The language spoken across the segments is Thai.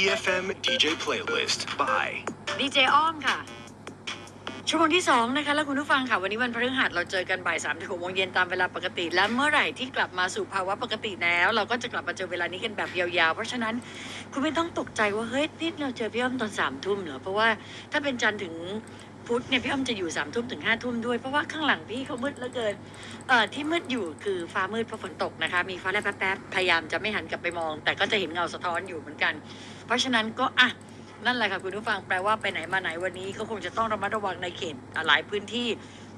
EFM DJ playlist by ดีเจอ้อมค่ะ ชั่วโมงที่ 2 นะคะ แล้วคุณผู้ฟังค่ะ วันนี้วันพฤหัสเราเจอกันบ่ายสามถึงหกโมงเย็นตามเวลาปกติ และเมื่อไหร่ที่กลับมาสู่ภาวะปกติแล้ว เราก็จะกลับมาเจอเวลานี้กันแบบยาวๆ เพราะฉะนั้นคุณไม่ต้องตกใจว่า เฮ้ยนี่เราเจอพี่อ้อมตอนสามทุ่มเหรอ เพราะว่าถ้าเป็นจันทร์ถึง พุธเนี่ยพี่อ้อมจะอยู่สามทุ่มถึงห้าทุ่มด้วย เพราะว่าข้างหลังพี่เขามืดเหลือเกินเอ่อที่มืดอยู่คือฟ้ามืดเพราะฝนตกนะคะ มีฟ้าแลบแป๊บๆพยายามจะไม่หันกลับไปมอง แต่ก็จะเห็นเงาสะท้อนอยู่เหมือนกัน เพราะฉะนั้นก็อะนั่นแหละค่ะคุณผู้ฟังแปลว่าไปไหนมาไหนวันนี้ก็คงจะต้องระมัดระวังในเขตหลายพื้นที่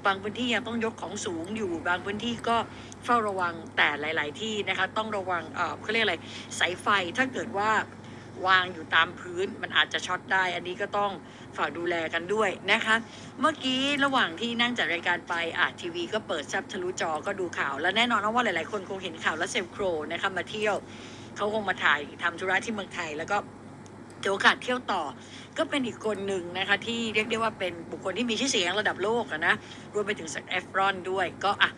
บางพื้นที่ยังต้องยกของสูงอยู่ บางพื้นที่ก็เฝ้าระวังแต่หลาย ๆ ที่นะคะต้องระวังเออเขาเรียกอะไรสายไฟถ้าเกิดว่า วางอยู่ตามพื้น มันอาจจะช็อตได้ อันนี้ก็ต้องฝากดูแลกันด้วยนะคะ เมื่อกี้ระหว่างที่นั่งจัดรายการไปอาทีวีก็เปิดแซบทะลุจอก็ดูข่าว และแน่นอนว่าหลายๆ คนคงเห็นข่าวและเซลโครนะคะมาเที่ยวเขาคงมาถ่ายทำธุระที่เมืองไทยแล้วก็เดี๋ยวโอกาสเที่ยวต่อ ก็เป็นอีกคนหนึ่งนะคะที่เรียกได้ว่าเป็นบุคคลที่มีชื่อเสียงระดับโลกนะรวมไปถึงสักเอฟรอนด้วยก็อะ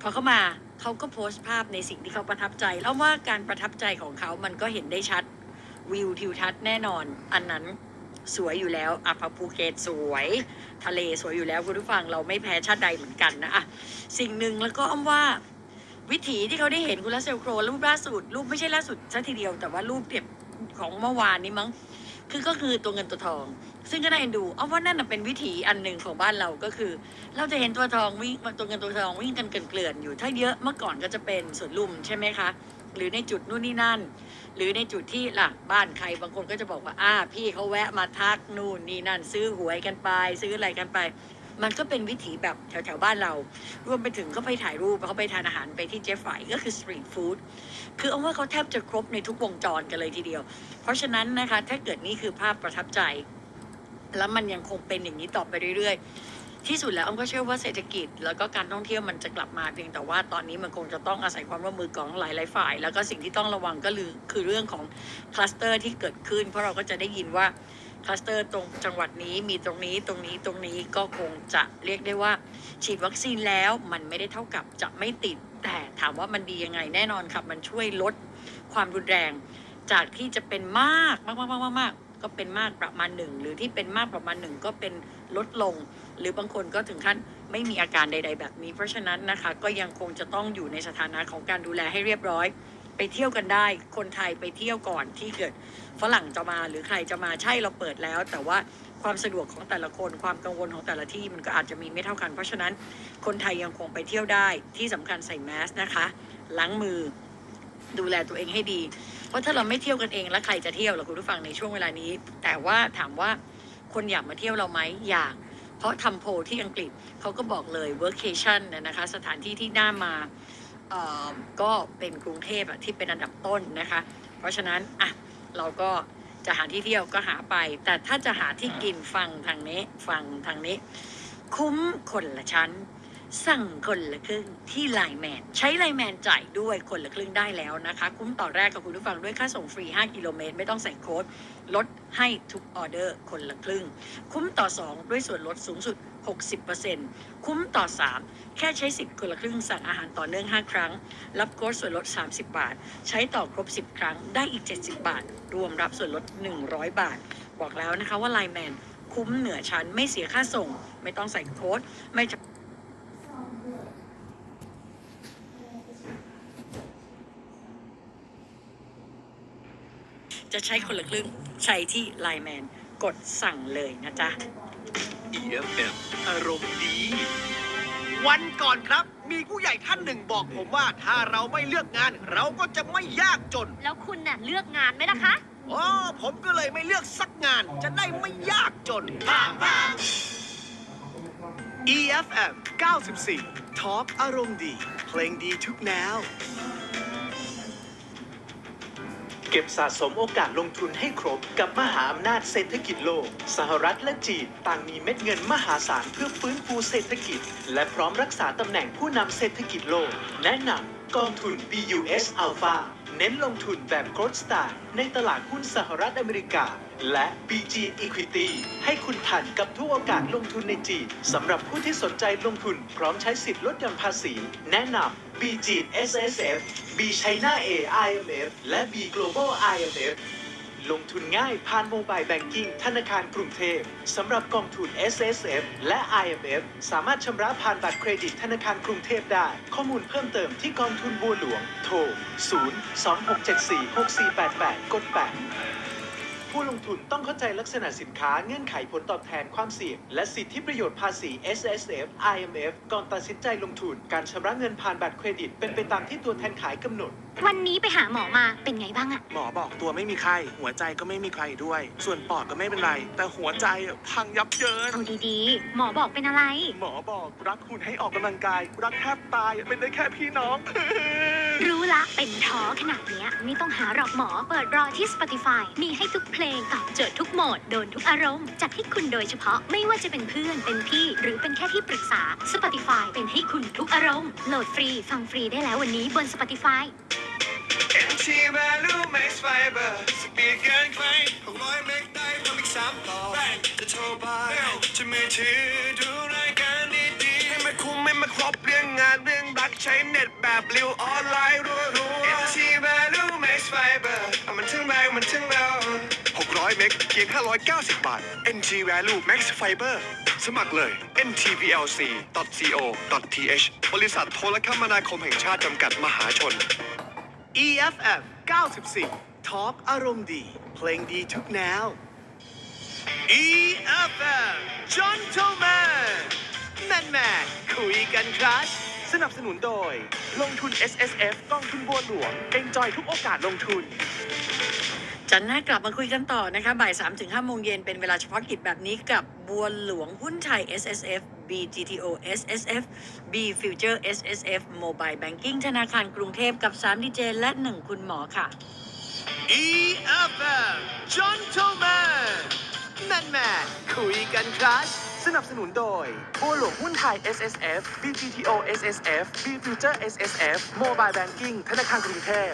พอเข้ามาเขาก็โพสต์ภาพในสิ่งที่เขาประทับใจ แล้วว่าการประทับใจของเขามันก็เห็นได้ชัด วิวทิวทัศน์แน่นอน อันนั้นสวยอยู่แล้วอะพะภูเก็ตสวย ทะเลสวยอยู่แล้วคุณผู้ฟังเราไม่แพ้ชาติใดเหมือนกันนะอะสิ่งหนึ่งแล้วก็อ้อมว่าวิถีที่เขาได้เห็นคุณลัสเซลโครรูปล่าสุด รูปไม่ใช่ล่าสุดซะทีเดียว แต่ว่ารูปเก็บของเมื่อวานนี้มั้งคือก็คือตัวเงินตัวทอง ซึ่งก็น่าเอ็นดูเอาว่านั่นเป็นวิถีอันหนึ่งของบ้านเราก็คือ เราจะเห็นตัวทองวิ่งตัวเงินตัวทองวิ่งกันเกลื่อนอยู่ ถ้าเยอะเมื่อก่อนก็จะเป็นสวนลุมใช่ไหมคะ หรือในจุดนู่นนี่นั่น หรือในจุดที่ล่ะบ้านใครบางคนก็จะบอกว่าอ้าพี่เขาแวะมาทักนู่นนี่นั่น ซื้อหวยกันไป ซื้ออะไรกันไป มันก็เป็นวิถีแบบแถวๆบ้านเรา รวมไปถึงเขาไปถ่ายรูปเขาไปทานอาหารไปที่เจฟไฟก็คือสตรีทฟู้ดคือเอาว่าเขาแทบจะครบในทุกวงจรกันเลยทีเดียว เพราะฉะนั้นนะคะถ้าเกิดนี่คือภาพประทับใจแล้วมันยังคงเป็นอย่างนี้ต่อไปเรื่อยๆ ที่สุดแล้วอ้อมก็เชื่อว่าเศรษฐกิจ แล้วก็การท่องเที่ยวมันจะกลับมาเพียงแต่ว่าตอนนี้มันคงจะต้องอาศัยความร่วมมือของหลายๆฝ่าย แล้วก็สิ่งที่ต้องระวังก็คือคือเรื่องของคลัสเตอร์ที่เกิดขึ้น เพราะเราก็จะได้ยินว่าคลัสเตอร์ตรงจังหวัดนี้มีตรงนี้ตรงนี้ตรงนี้ก็คงจะเรียกได้ว่า ฉีดวัคซีนแล้วมันไม่ได้เท่ากับจะไม่ติด แต่ถามว่ามันดียังไงแน่นอนครับมันช่วยลดความรุนแรง จากที่จะเป็นมากมากมากมากมากมา ก็เป็นมากประมาณหนึ่งหรือที่เป็นมากประมาณหนึ่งก็เป็นลดลง หรือบางคนก็ถึงขั้นไม่มีอาการใด ๆ แบบนี้ เพราะฉะนั้นนะคะก็ยังคงจะต้องอยู่ในสถานะของการดูแลให้เรียบร้อย ไปเที่ยวกันได้ คนไทยไปเที่ยวก่อนที่เกิดฝรั่งจะมาหรือใครจะมาใช่เราเปิดแล้ว แต่ว่าความสะดวกของแต่ละคนความกังวลของแต่ละที่มันก็อาจจะมีไม่เท่ากัน เพราะฉะนั้นคนไทยยังคงไปเที่ยวได้ที่สำคัญใส่แมสนะคะล้างมือดูแลตัวเองให้ดี เพราะถ้าเราไม่เที่ยวกันเองแล้วใครจะเที่ยวล่ะคุณผู้ฟังในช่วงเวลานี้ แต่ว่าถามว่าคนอยากมาเที่ยวเราไหมอยาก เพราะทำโพลที่อังกฤษเขาก็บอกเลย workation นะนะคะ สถานที่ที่น่ามาก็เป็นกรุงเทพอะที่เป็นอันดับต้นนะคะ เพราะฉะนั้นอะเราก็จะหาที่เที่ยวก็หาไป แต่ถ้าจะหาที่กินฟังทางนี้ฟังทางนี้ คุ้มคนละชั้น สั่งคนละครึ่งที่ไลแมนใช้ไลแมนจ่ายด้วยคนละครึ่งได้แล้วนะคะ คุ้มต่อแรกกับคุณผู้ฟังด้วยค่าส่งฟรี 5 กิโลเมตร ไม่ต้องใส่โค้ด ลดให้ทุกออเดอร์คนละครึ่ง คุ้มต่อ 2 ด้วยส่วนลดสูงสุด 60%คุ้มต่อ 3 แค่ใช้สิทธิ์คนละครึ่งสั่งอาหารต่อเนื่อง 5 ครั้ง รับโค้ดส่วนลด 30 บาท ใช้ต่อครบ 10 ครั้งได้อีก 70 บาท รวมรับส่วนลด 100 บาท บอกแล้วนะคะว่าไลแมนคุ้มเหนือชั้นไม่เสียค่าส่ง ไม่ต้องใส่โค้ดไม่จะ จะใช้คนละครึ่ง ใช้ที่ไลน์แมน กดสั่งเลยนะจ๊ะ EFM อารมณ์ดี วันก่อนครับ มีผู้ใหญ่ท่านหนึ่งบอกผมว่าถ้าเราไม่เลือกงาน เราก็จะไม่ยากจนแล้วคุณน่ะเลือกงานไหมล่ะคะ อ๋อผมก็เลยไม่เลือกสักงาน จะได้ไม่ยากจน EFM 94 Talk อารมณ์ดี เพลงดีทุกแนว เก็บสะสมโอกาสลงทุนให้ครบกับมหาอำนาจเศรษฐกิจโลก สหรัฐและจีนต่างมีเม็ดเงินมหาศาลเพื่อฟื้นฟูเศรษฐกิจ และพร้อมรักษาตำแหน่งผู้นำเศรษฐกิจโลก แนะนำกองทุน BUS Alpha เน้นลงทุนแบบโกลด์สตาร์ในตลาดหุ้นสหรัฐอเมริกา และ BG Equity ให้คุณทันกับทุกโอกาสลงทุนในจีนสำหรับผู้ที่สนใจลงทุนพร้อมใช้สิทธิ์ลดหย่อนภาษี แนะนำ BG SSF B China A IMF และ B Global IMF ลงทุนง่ายผ่านโมบายแบงกิ้งธนาคารกรุงเทพสำหรับกองทุน S S F และ I M F สามารถชำระผ่านบัตรเครดิตธนาคารกรุงเทพได้ ข้อมูลเพิ่มเติมที่กองทุนบัวหลวง โทร 0 2 6 7 4 6 4 8 8 กด 8 ผู้ลงทุนต้องเข้าใจลักษณะสินค้าเงื่อนไขผลตอบแทนความเสี่ยง และสิทธิประโยชน์ภาษี S S F I M F ก่อนตัดสินใจลงทุน การชำระเงินผ่านบัตรเครดิต เป็นไปตามที่ตัวแทนขายกำหนด วันนี้ไปหาหมอมาเป็นไงบ้างอะหมอบอกตัวไม่มีไข้หัวใจก็ไม่มีใครด้วย ส่วนปอดก็ไม่เป็นไร แต่หัวใจอะพังยับเยิน เอาดีๆ หมอบอกเป็นอะไร หมอบอกรักคุณให้ออกกำลังกาย รักแทบตายเป็นได้แค่พี่น้อง รู้ละเป็นท้อขนาดเนี้ยไม่ต้องหาหรอกหมอเปิดรอที่ Spotify มีให้ทุกเพลงตอบโจทย์ทุกโหมด โดนทุกอารมณ์ จัดให้คุณโดยเฉพาะไม่ว่าจะเป็นเพื่อนเป็นพี่ หรือเป็นแค่ที่ปรึกษา Spotify เป็นให้คุณทุกอารมณ์โหลดฟรีฟังฟรีได้แล้ววันนี้บน Spotify NT Value Max Fiber สปีดเกินใครหกร้อยเมกได้เพิ่มอีกสามต่อจะโทรไปจะมือถือดู ใช้เน็ตแบบเร็วออนไลน์รัวๆ NT Value Max Fiber เอามันถึงแรงมันถึงเรา600เมกเพียง 590 บาท NT Value Max Fiber สมัครเลย ntplc.co.th บริษัทโทรคมนาคมแห่งชาติจำกัดมหาชน EFM 94 Talk อารมณ์ดี เพลงดีทุกแนว EFM Gentleman Man Man คุยกันครับ สนับสนุนโดย ลงทุน S S F กองทุนบัวหลวง Enjoy ทุกโอกาสลงทุน จันทร์หน้ากลับมาคุยกันต่อนะคะบ่าย3ถึง5โมงเย็นเป็นเวลาเฉพาะกิจแบบนี้กับบัวหลวงหุ้นไทย S S F B G T O S S F B Future S S F Mobile Banking ธนาคารกรุงเทพกับ3ดีเจและ 1 คุณหมอค่ะ EFM Gentleman Man Man คุยกันครับ สนับสนุนโดยบัวหลวงหุ้นไทย S S F B G T O S S F B Future S S F Mobile Banking ธนาคารกรุงเทพ